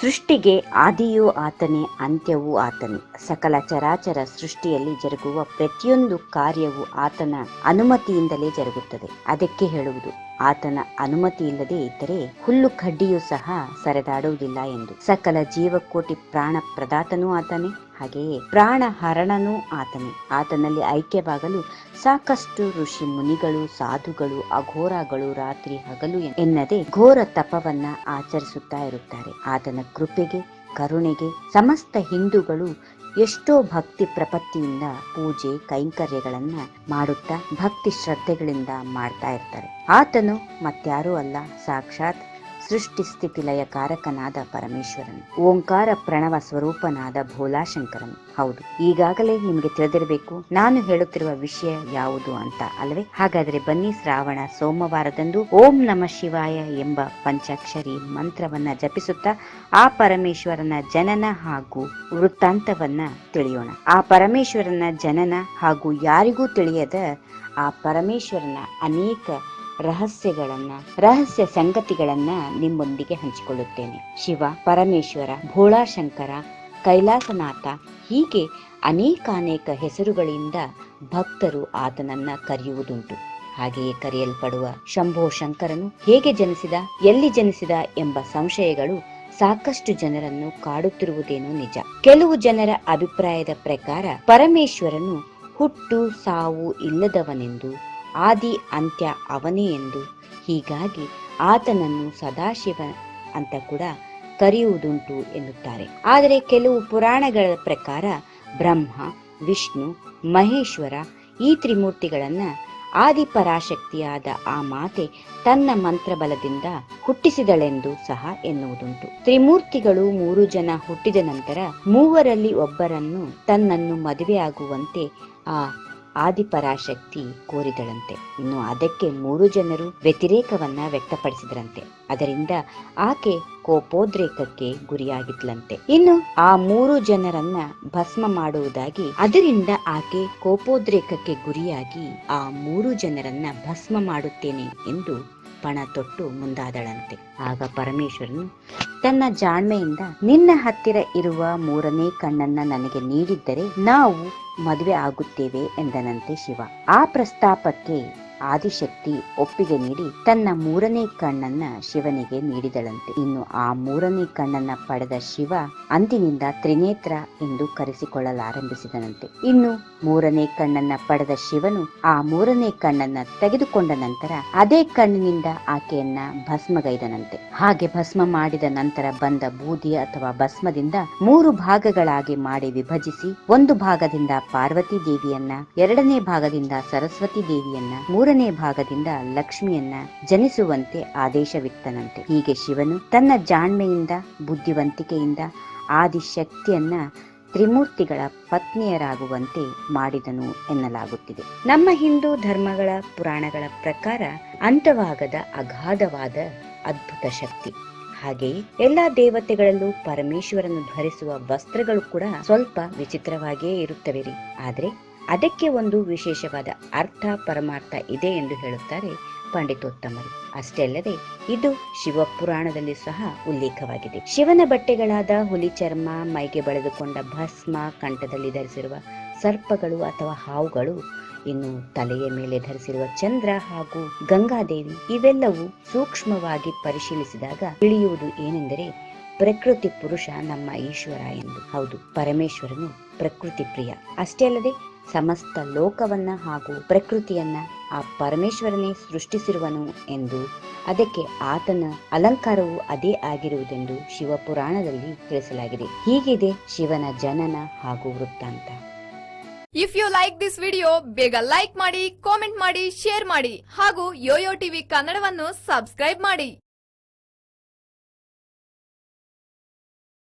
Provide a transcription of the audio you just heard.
ಸೃಷ್ಟಿಗೆ ಆದಿಯೂ ಆತನೇ, ಅಂತ್ಯವೂ ಆತನೇ. ಸಕಲ ಚರಾಚರ ಸೃಷ್ಟಿಯಲ್ಲಿ ಜರುಗುವ ಪ್ರತಿಯೊಂದು ಕಾರ್ಯವು ಆತನ ಅನುಮತಿಯಿಂದಲೇ ಜರುಗುತ್ತದೆ. ಅದಕ್ಕೆ ಹೇಳುವುದು, ಆತನ ಅನುಮತಿ ಇಲ್ಲದೆ ಇದ್ದರೆ ಹುಲ್ಲು ಕಡ್ಡಿಯೂ ಸಹ ಸರೆದಾಡುವುದಿಲ್ಲ ಎಂದು. ಸಕಲ ಜೀವಕೋಟಿ ಪ್ರಾಣ ಪ್ರದಾತನೂ ಆತನೇ. ಹಾಗೆಯೇ ಪ್ರಾಣ ಹರಣನೂ ಆತನೇ. ಆತನಲ್ಲಿ ಐಕ್ಯವಾಗಲು ಸಾಕಷ್ಟು ಋಷಿ ಮುನಿಗಳು, ಸಾಧುಗಳು, ಅಘೋರಗಳು ರಾತ್ರಿ ಹಗಲು ಎನ್ನದೆ ಘೋರ ತಪವನ್ನ ಆಚರಿಸುತ್ತಾ ಇರುತ್ತಾರೆ. ಆತನ ಕೃಪೆಗೆ, ಕರುಣೆಗೆ ಸಮಸ್ತ ಹಿಂದೂಗಳು ಎಷ್ಟೋ ಭಕ್ತಿ ಪ್ರಪತ್ತಿಯಿಂದ ಪೂಜೆ, ಕೈಂಕರ್ಯಗಳನ್ನ ಮಾಡುತ್ತಾ ಭಕ್ತಿ ಶ್ರದ್ಧೆಗಳಿಂದ ಮಾಡ್ತಾ ಇರ್ತಾರೆ. ಆತನು ಮತ್ಯಾರೂ ಅಲ್ಲ, ಸಾಕ್ಷಾತ್ ಸೃಷ್ಟಿ ಸ್ಥಿತಿ ಲಯ ಕಾರಕನಾದ ಪರಮೇಶ್ವರನು, ಓಂಕಾರ ಪ್ರಣವ ಸ್ವರೂಪನಾದ ಭೋಲಾಶಂಕರನು. ಹೌದು, ಈಗಾಗಲೇ ನಿಮಗೆ ತಿಳಿದಿರಬೇಕು, ನಾನು ಹೇಳುತ್ತಿರುವ ವಿಷಯ ಯಾವುದು ಅಂತ ಅಲ್ವೇ? ಹಾಗಾದರೆ ಬನ್ನಿ ಶ್ರಾವಣ ಸೋಮವಾರದಂದು ಓಂ ನಮ ಶಿವಾಯ ಎಂಬ ಪಂಚಾಕ್ಷರಿ ಮಂತ್ರವನ್ನ ಜಪಿಸುತ್ತಾ ಆ ಪರಮೇಶ್ವರನ ಜನನ ಹಾಗೂ ವೃತ್ತಾಂತವನ್ನ ತಿಳಿಯೋಣ. ಆ ಪರಮೇಶ್ವರನ ಜನನ ಹಾಗೂ ಯಾರಿಗೂ ತಿಳಿಯದ ಆ ಪರಮೇಶ್ವರನ ಅನೇಕ ರಹಸ್ಯಗಳನ್ನ, ರಹಸ್ಯ ಸಂಗತಿಗಳನ್ನ ನಿಮ್ಮೊಂದಿಗೆ ಹಂಚಿಕೊಳ್ಳುತ್ತೇನೆ. ಶಿವ, ಪರಮೇಶ್ವರ, ಭೋಳಾಶಂಕರ, ಕೈಲಾಸನಾಥ ಹೀಗೆ ಅನೇಕಾನೇಕ ಹೆಸರುಗಳಿಂದ ಭಕ್ತರು ಆತನನ್ನ ಕರೆಯುವುದುಂಟು. ಹಾಗೆಯೇ ಕರೆಯಲ್ಪಡುವ ಶಂಭೋ ಶಂಕರನು ಹೇಗೆ ಜನಿಸಿದ, ಎಲ್ಲಿ ಜನಿಸಿದ ಎಂಬ ಸಂಶಯಗಳು ಸಾಕಷ್ಟು ಜನರನ್ನು ಕಾಡುತ್ತಿರುವುದೇನೋ ನಿಜ. ಕೆಲವು ಜನರ ಅಭಿಪ್ರಾಯದ ಪ್ರಕಾರ ಪರಮೇಶ್ವರನು ಹುಟ್ಟು ಸಾವು ಇಲ್ಲದವನೆಂದು ಆದಿ ಅಂತ್ಯ ಅವನೇ ಎಂದು ಹೀಗಾಗಿ ಆತನನ್ನು ಸದಾಶಿವ ಅಂತ ಕೂಡ ಕರೆಯುವುದುಂಟು ಎನ್ನುತ್ತಾರೆ. ಆದರೆ ಕೆಲವು ಪುರಾಣಗಳ ಪ್ರಕಾರ ಬ್ರಹ್ಮ, ವಿಷ್ಣು, ಮಹೇಶ್ವರ ಈ ತ್ರಿಮೂರ್ತಿಗಳನ್ನ ಆದಿ ಪರಾಶಕ್ತಿಯಾದ ಆ ಮಾತೆ ತನ್ನ ಮಂತ್ರಬಲದಿಂದ ಹುಟ್ಟಿಸಿದಳೆಂದು ಸಹ ಎನ್ನುವುದುಂಟು. ತ್ರಿಮೂರ್ತಿಗಳು ಮೂರು ಜನ ಹುಟ್ಟಿದ ನಂತರ ಮೂವರಲ್ಲಿ ಒಬ್ಬರನ್ನು ತನ್ನನ್ನು ಮದುವೆಯಾಗುವಂತೆ ಆ ಆದಿಪರಾಶಕ್ತಿ ಕೋರಿದಳಂತೆ ಇನ್ನು ಅದಕ್ಕೆ ಮೂರು ಜನರು ವ್ಯತಿರೇಕವನ್ನ ವ್ಯಕ್ತಪಡಿಸಿದ್ರಂತೆ. ಅದರಿಂದ ಆಕೆ ಕೋಪೋದ್ರೇಕಕ್ಕೆ ಗುರಿಯಾಗಿದ್ಲಂತೆ. ಇನ್ನು ಆ ಮೂರು ಜನರನ್ನ ಭಸ್ಮ ಮಾಡುವುದಾಗಿ, ಅದರಿಂದ ಆಕೆ ಕೋಪೋದ್ರೇಕಕ್ಕೆ ಗುರಿಯಾಗಿ ಆ ಮೂರು ಜನರನ್ನ ಭಸ್ಮ ಮಾಡುತ್ತೇನೆ ಎಂದು ಪಣ ತೊಟ್ಟು ಮುಂದಾದಳಂತೆ. ಆಗ ಪರಮೇಶ್ವರನು, ತನ್ನ ಜಾಣ್ಮೆಯಿಂದ ನಿನ್ನ ಹತ್ತಿರ ಇರುವ ಮೂರನೇ ಕಣ್ಣನ್ನ ನನಗೆ ನೀಡಿದ್ದರೆ ನಾವು ಮದುವೆ ಆಗುತ್ತೇವೆ ಎಂದನಂತೆ ಶಿವ. ಆ ಪ್ರಸ್ತಾಪಕ್ಕೆ ಆದಿಶಕ್ತಿ ಒಪ್ಪಿಗೆ ನೀಡಿ ತನ್ನ ಮೂರನೇ ಕಣ್ಣನ್ನ ಶಿವನಿಗೆ ನೀಡಿದಳಂತೆ. ಇನ್ನು ಆ ಮೂರನೇ ಕಣ್ಣನ್ನ ಪಡೆದ ಶಿವ ಅಂದಿನಿಂದ ತ್ರಿನೇತ್ರ ಎಂದು ಕರೆಸಿಕೊಳ್ಳಲಾರಂಭಿಸಿದನಂತೆ. ಇನ್ನು ಮೂರನೇ ಕಣ್ಣನ್ನ ಪಡೆದ ಶಿವನು ಆ ಮೂರನೇ ಕಣ್ಣನ್ನ ತೆಗೆದುಕೊಂಡ ನಂತರ ಅದೇ ಕಣ್ಣಿನಿಂದ ಆಕೆಯನ್ನ ಭಸ್ಮಗೈದನಂತೆ. ಹಾಗೆ ಭಸ್ಮ ಮಾಡಿದ ನಂತರ ಬಂದ ಬೂದಿ ಅಥವಾ ಭಸ್ಮದಿಂದ ಮೂರು ಭಾಗಗಳಾಗಿ ಮಾಡಿ ವಿಭಜಿಸಿ ಒಂದು ಭಾಗದಿಂದ ಪಾರ್ವತಿ ದೇವಿಯನ್ನ, ಎರಡನೇ ಭಾಗದಿಂದ ಸರಸ್ವತಿ ದೇವಿಯನ್ನ ಮೂರನೇ ಭಾಗದಿಂದ ಲಕ್ಷ್ಮಿಯನ್ನ ಜನಿಸುವಂತೆ ಆದೇಶವಿತ್ತನಂತೆ. ಹೀಗೆ ಶಿವನು ತನ್ನ ಜಾಣ್ಮೆಯಿಂದ, ಬುದ್ಧಿವಂತಿಕೆಯಿಂದ ಆದಿಶಕ್ತಿಯನ್ನ ತ್ರಿಮೂರ್ತಿಗಳ ಪತ್ನಿಯರಾಗುವಂತೆ ಮಾಡಿದನು ಎನ್ನಲಾಗುತ್ತಿದೆ. ನಮ್ಮ ಹಿಂದೂ ಧರ್ಮಗಳ ಪುರಾಣಗಳ ಪ್ರಕಾರ ಅಂತವಾಗದ ಅಗಾಧವಾದ ಅದ್ಭುತ ಶಕ್ತಿ. ಹಾಗೆಯೇ ಎಲ್ಲಾ ದೇವತೆಗಳಲ್ಲೂ ಪರಮೇಶ್ವರನ್ನು ಧರಿಸುವ ವಸ್ತ್ರಗಳು ಕೂಡ ಸ್ವಲ್ಪ ವಿಚಿತ್ರವಾಗಿಯೇ ಇರುತ್ತವೆ ರೀ. ಆದ್ರೆ ಅದಕ್ಕೆ ಒಂದು ವಿಶೇಷವಾದ ಅರ್ಥ ಪರಮಾರ್ಥ ಇದೆ ಎಂದು ಹೇಳುತ್ತಾರೆ ಪಂಡಿತೋತ್ತಮರು. ಅಷ್ಟೇ ಅಲ್ಲದೆ ಇದು ಶಿವಪುರಾಣದಲ್ಲಿ ಸಹ ಉಲ್ಲೇಖವಾಗಿದೆ. ಶಿವನ ಬಟ್ಟೆಗಳಾದ ಹುಲಿ ಚರ್ಮ, ಮೈಗೆ ಬಳೆದುಕೊಂಡ ಭಸ್ಮ, ಕಂಠದಲ್ಲಿ ಧರಿಸಿರುವ ಸರ್ಪಗಳು ಅಥವಾ ಹಾವುಗಳು, ಇನ್ನು ತಲೆಯ ಮೇಲೆ ಧರಿಸಿರುವ ಚಂದ್ರ ಹಾಗೂ ಗಂಗಾದೇವಿ, ಇವೆಲ್ಲವೂ ಸೂಕ್ಷ್ಮವಾಗಿ ಪರಿಶೀಲಿಸಿದಾಗ ತಿಳಿಯುವುದು ಏನೆಂದರೆ ಪ್ರಕೃತಿ ಪುರುಷ ನಮ್ಮ ಈಶ್ವರ ಎಂದು. ಹೌದು, ಪರಮೇಶ್ವರನು ಪ್ರಕೃತಿ ಪ್ರಿಯ. ಅಷ್ಟೇ ಅಲ್ಲದೆ ಸಮಸ್ತ ಲೋಕವನ್ನ ಹಾಗೂ ಪ್ರಕೃತಿಯನ್ನ ಆ ಪರಮೇಶ್ವರನೇ ಸೃಷ್ಟಿಸಿರುವನು ಎಂದು, ಅದಕ್ಕೆ ಆತನ ಅಲಂಕಾರವು ಅದೇ ಆಗಿರುವುದೆಂದು ಶಿವಪುರಾಣದಲ್ಲಿ ತಿಳಿಸಲಾಗಿದೆ. ಹೀಗಿದೆ ಶಿವನ ಜನನ ಹಾಗೂ ವೃತ್ತಾಂತ. If you like this video ಬೇಗ ಲೈಕ್ ಮಾಡಿ ಕಾಮೆಂಟ್ ಮಾಡಿ ಶೇರ್ ಮಾಡಿ ಹಾಗೂ ಯೋಯೋ ಟಿವಿ ಕನ್ನಡವನ್ನು ಸಬ್ಸ್ಕ್ರೈಬ್ ಮಾಡಿ.